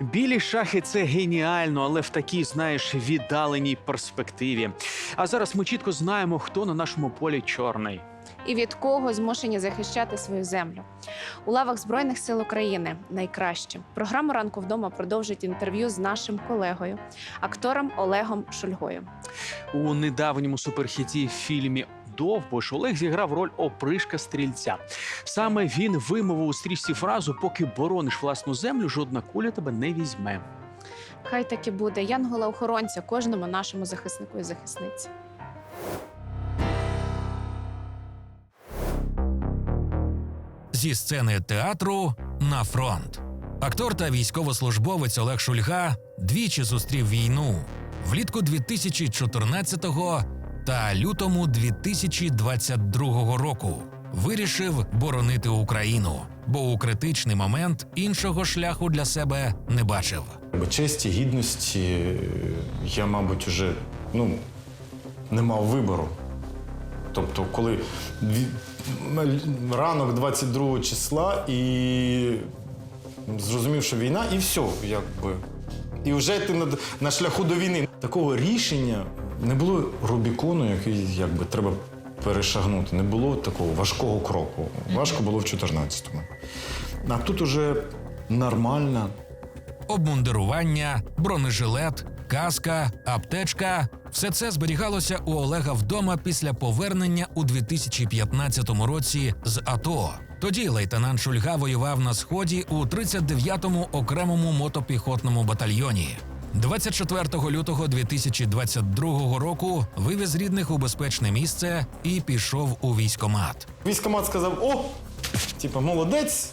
Білі шахи це геніально, але в такій, знаєш, віддаленій перспективі. А зараз ми чітко знаємо, хто на нашому полі чорний. і від кого змушені захищати свою землю. У лавах Збройних сил України найкраще. Програму ранку вдома продовжить інтерв'ю з нашим колегою, актором Олегом Шульгою. У недавньому суперхіті фільмі Довбуш Олег зіграв роль опришка стрільця. Саме він вимовив у стрічці фразу: поки борониш власну землю, жодна куля тебе не візьме. Хай так і буде янгола-охоронця кожному нашому захиснику і захисниці. зі сцени театру на фронт. Актор та військовослужбовець Олег Шульга двічі зустрів війну влітку 2014-го та лютому 2022 року. Вирішив боронити Україну, бо у критичний момент іншого шляху для себе не бачив. Бо честі, гідності е, я, мабуть, уже ну, не мав вибору. Тобто, коли ранок 22 числа і зрозумів, що війна, і все, якби. І вже ти на шляху до війни. Такого рішення не було Рубікону, який якби треба перешагнути. Не було такого важкого кроку. Важко було в 14-му. А тут уже нормально. Обмундирування, бронежилет, каска, аптечка все це зберігалося у Олега вдома після повернення у 2015 році з АТО. Тоді лейтенант Шульга воював на сході у 39-му окремому мотопіхотному батальйоні. 24 лютого 2022 року вивіз рідних у безпечне місце і пішов у військомат. Військомат сказав: о, типа, молодець.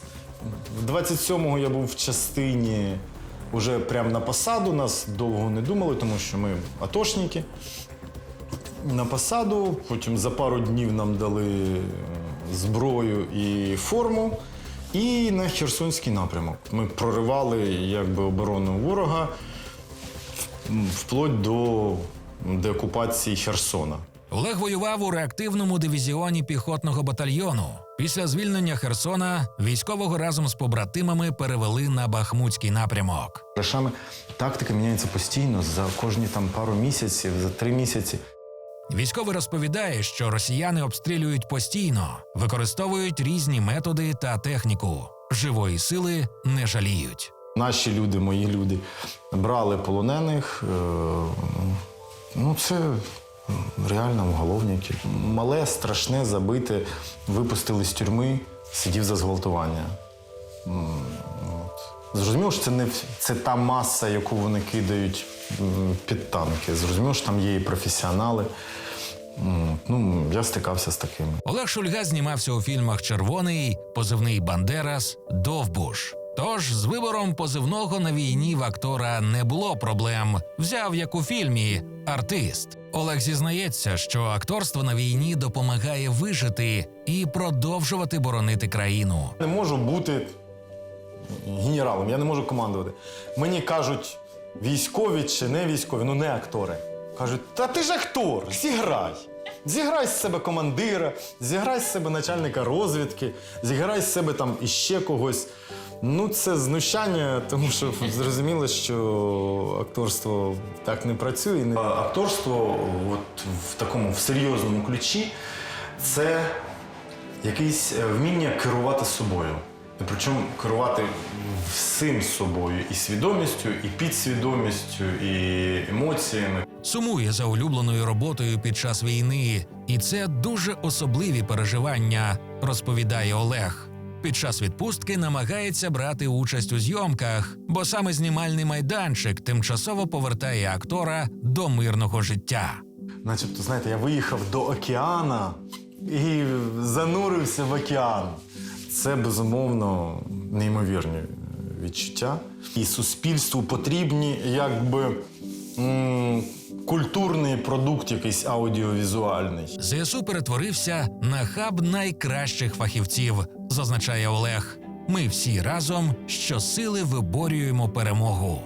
27-го я був в частині вже прямо на посаду. Нас довго не думали, тому що ми атошники. На посаду, потім за пару днів нам дали е, зброю і форму. І на Херсонський напрямок. Ми проривали якби, оборону ворога вплоть до деокупації Херсона. Олег воював у реактивному дивізіоні піхотного батальйону. Після звільнення Херсона військового разом з побратимами перевели на Бахмутський напрямок. Рашами тактика міняється постійно за кожні там пару місяців, за три місяці. Військовий розповідає, що росіяни обстрілюють постійно, використовують різні методи та техніку. Живої сили не жаліють. Наші люди, мої люди, брали полонених. е, Ну, це реально уголовники. Мале, страшне, забите, випустили з тюрми, сидів за зґвалтування. Зрозуміло, що це не це та маса, яку вони кидають під танки. Зрозуміло, що там є і професіонали. Ну, я стикався з такими. Олег Шульга знімався у фільмах Червоний, позивний Бандерас, Довбуш. Тож з вибором позивного на війні в актора не було проблем. Взяв як у фільмі артист. Олег зізнається, що акторство на війні допомагає вижити і продовжувати боронити країну. Не можу бути генералом, я не можу командувати. Мені кажуть, військові чи не військові, ну не актори. Кажуть, та ти ж актор, зіграй. Зіграй з себе командира, зіграй з себе начальника розвідки, зіграй з себе там іще когось. Ну, це знущання, тому що зрозуміло, що акторство так не працює. Не- Акторство от в такому в серйозному ключі це якесь е, вміння керувати собою. Причому керувати всім собою і свідомістю, і підсвідомістю, і емоціями. Сумує за улюбленою роботою під час війни, і це дуже особливі переживання, розповідає Олег. Під час відпустки намагається брати участь у зйомках, бо саме знімальний майданчик тимчасово повертає актора до мирного життя. Начебто, знаєте, я виїхав до океана і занурився в океан. Це безумовно неймовірні відчуття. І суспільству потрібні якби культурний продукт, якийсь аудіовізуальний. ЗСУ перетворився на хаб найкращих фахівців, зазначає Олег. Ми всі разом щосили виборюємо перемогу.